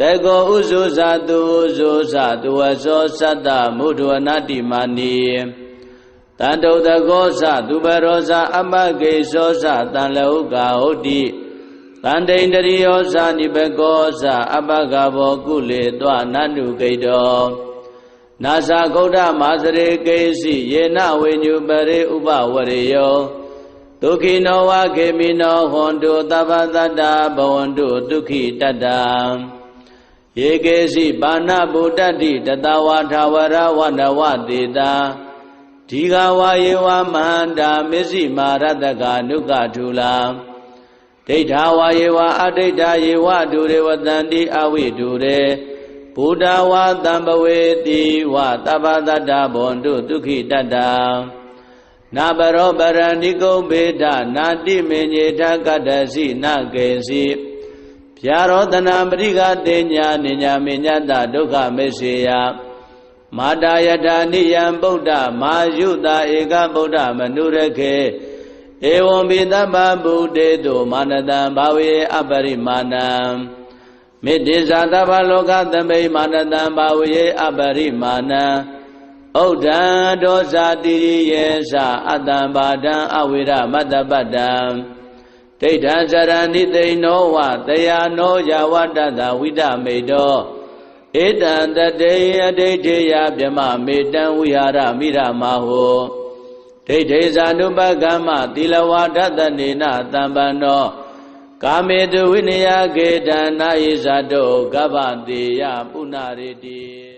တေကောဥဇုဇာတုဥဇုဇာတုဝသောသတ္တမုဒ္ဒဝနာတိမာနီတန္တုတကောဇသူပရောဇအမဂေသောဇတန်လဟုကာဟုတ်တိတန္တိန္တရိယောဇနိဘကောဇအပကဘောကုလေတွနန္တုကိတောနာဇာဂௌဒမာစရေကေစီယေနဝိညုပရိဥပဝရေယောဒုက္ခိနောဝခေမိနောဟွန်တုသဗ္ဗတတ္တဘဝန္တုဒုက္ခိတတ္တ ယေကေစီပါဏဗုဒ္ဓတိတတဝါထာဝရဝနဝတေတာဒီဃဝါယေဝမန္တာမစ္စည်းမာရတကနုကထူလာဒိဋ္ဌာဝါယေဝအဒိဋ္ဌာယေဝဒုရေဝတန္တိအဝိဒုရေဘုဒ္ဓဝါတံပဝေတိဝတပ္ပတတ္တဘွန်တုဒုက္ခိတတ္တနာဘရောပရဏိကုံဘေဒနာတိမေညေထကတ္တစီနကေစီ ဗျာရောတနာပရိကတေညာနိညာမေညတဒုက္ခမေစေယမာတာယထာနိယံဗုဒ္ဓမာယုတာဧကဗုဒ္ဓမနုရခေဧဝံပိတဗ္ဗဗုတေတုမာနတံဘာဝေအပရိမာဏံမေတ္တိဇာတဗ္ဗလောကသမိမာနတံဘာဝေအပရိမာဏံဩဒံဒောဇာတိယေသအတ္တံဘာဒံအဝိရမတ္တပတ္တံ ဒိဋ္ဌံဇရဏိသိနောဝတယာနောယဝတ္တသဝိဒမေတောဧတံတတေအဒိဋ္ဌေယဗြမမေတံဝိဟာရမိရမဟောဒိဋ္ဌေဇာနုပကမ္မသီလဝါဒတနေနတံပန္နောကာမေတုဝိနယကေတနာယိဇာတောကဗ္ဗတေယပုဏ္ဏရေတိ